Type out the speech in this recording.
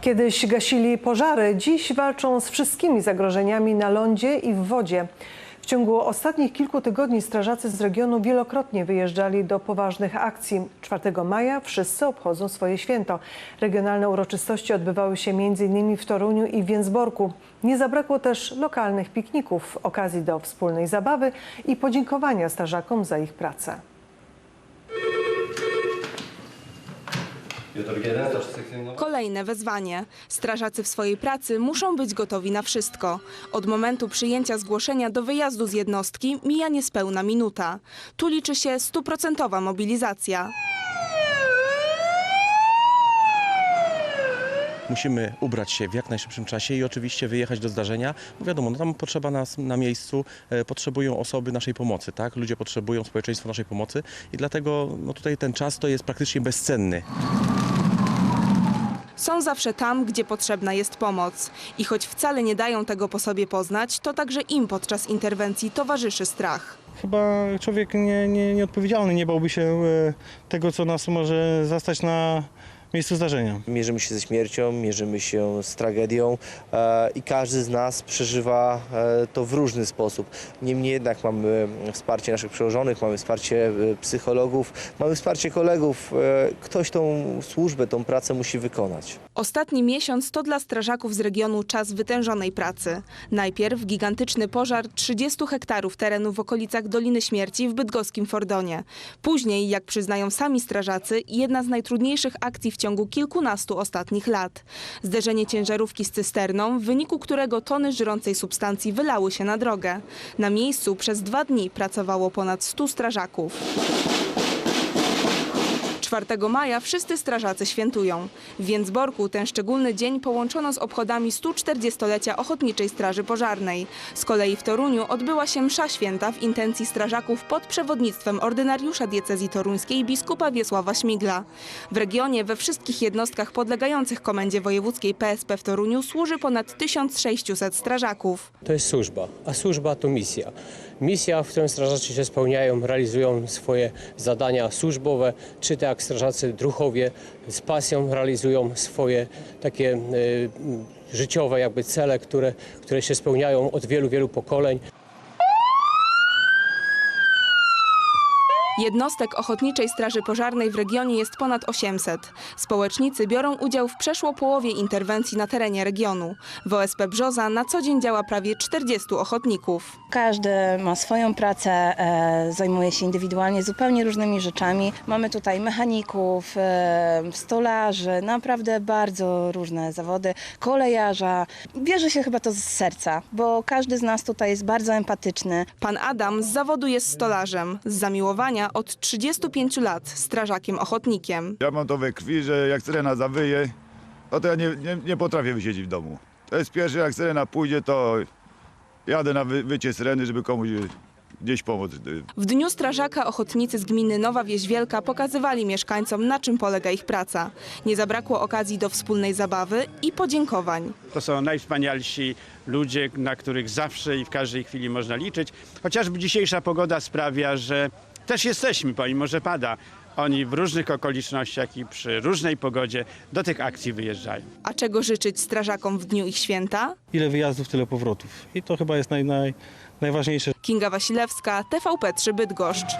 Kiedyś gasili pożary, dziś walczą z wszystkimi zagrożeniami na lądzie i w wodzie. W ciągu ostatnich kilku tygodni strażacy z regionu wielokrotnie wyjeżdżali do poważnych akcji. 4 maja wszyscy obchodzą swoje święto. Regionalne uroczystości odbywały się m.in. w Toruniu i w Więcborku. Nie zabrakło też lokalnych pikników, okazji do wspólnej zabawy i podziękowania strażakom za ich pracę. Kolejne wezwanie. Strażacy w swojej pracy muszą być gotowi na wszystko. Od momentu przyjęcia zgłoszenia do wyjazdu z jednostki mija niespełna minuta. Tu liczy się stuprocentowa mobilizacja. Musimy ubrać się w jak najszybszym czasie i oczywiście wyjechać do zdarzenia. Bo wiadomo, no tam potrzeba nas na miejscu, e, potrzebują osoby naszej pomocy, tak? Ludzie potrzebują, społeczeństwo naszej pomocy i dlatego no tutaj ten czas to jest praktycznie bezcenny. Są zawsze tam, gdzie potrzebna jest pomoc. I choć wcale nie dają tego po sobie poznać, to także im podczas interwencji towarzyszy strach. Chyba człowiek nie, nie, nieodpowiedzialny nie bałby się e, tego, co nas może zastać na miejscu zdarzenia. Mierzymy się ze śmiercią, mierzymy się z tragedią e, i każdy z nas przeżywa e, to w różny sposób. Niemniej jednak mamy wsparcie naszych przełożonych, mamy wsparcie e, psychologów, mamy wsparcie kolegów. E, ktoś tą służbę, tą pracę musi wykonać. Ostatni miesiąc to dla strażaków z regionu czas wytężonej pracy. Najpierw gigantyczny pożar 30 hektarów terenu w okolicach Doliny Śmierci w bydgoskim Fordonie. Później, jak przyznają sami strażacy, jedna z najtrudniejszych akcji w ciągu kilkunastu ostatnich lat. Zderzenie ciężarówki z cysterną, w wyniku którego tony żrącej substancji wylały się na drogę. Na miejscu przez dwa dni pracowało ponad 100 strażaków. 4 maja wszyscy strażacy świętują. W Więcborku ten szczególny dzień połączono z obchodami 140-lecia Ochotniczej Straży Pożarnej. Z kolei w Toruniu odbyła się msza święta w intencji strażaków pod przewodnictwem ordynariusza diecezji toruńskiej biskupa Wiesława Śmigla. W regionie we wszystkich jednostkach podlegających komendzie wojewódzkiej PSP w Toruniu służy ponad 1600 strażaków. To jest służba, a służba to misja. Misja, w której strażacy się spełniają, realizują swoje zadania służbowe, czy tak jak strażacy druchowie z pasją realizują swoje takie y, życiowe jakby cele, które, które się spełniają od wielu, wielu pokoleń. Jednostek Ochotniczej Straży Pożarnej w regionie jest ponad 800. Społecznicy biorą udział w przeszło połowie interwencji na terenie regionu. W OSP Brzoza na co dzień działa prawie 40 ochotników. Każdy ma swoją pracę, e, zajmuje się indywidualnie zupełnie różnymi rzeczami. Mamy tutaj mechaników, e, stolarzy, naprawdę bardzo różne zawody, kolejarza. Bierze się chyba to z serca, bo każdy z nas tutaj jest bardzo empatyczny. Pan Adam z zawodu jest stolarzem, z zamiłowania od 35 lat strażakiem ochotnikiem. Ja mam to we krwi, że jak syrena zawyje, no to ja nie, nie, nie potrafię wysiedzieć w domu. To jest pierwsze, jak syrena pójdzie, to jadę na wy, wycie syreny, żeby komuś gdzieś pomóc. W Dniu Strażaka ochotnicy z gminy Nowa Wieś Wielka pokazywali mieszkańcom, na czym polega ich praca. Nie zabrakło okazji do wspólnej zabawy i podziękowań. To są najwspanialsi ludzie, na których zawsze i w każdej chwili można liczyć. Chociażby dzisiejsza pogoda sprawia, że też jesteśmy, pomimo że pada. Oni w różnych okolicznościach i przy różnej pogodzie do tych akcji wyjeżdżają. A czego życzyć strażakom w dniu ich święta? Ile wyjazdów, tyle powrotów. I to chyba jest naj, naj, najważniejsze. Kinga Wasilewska, TVP3 Bydgoszcz.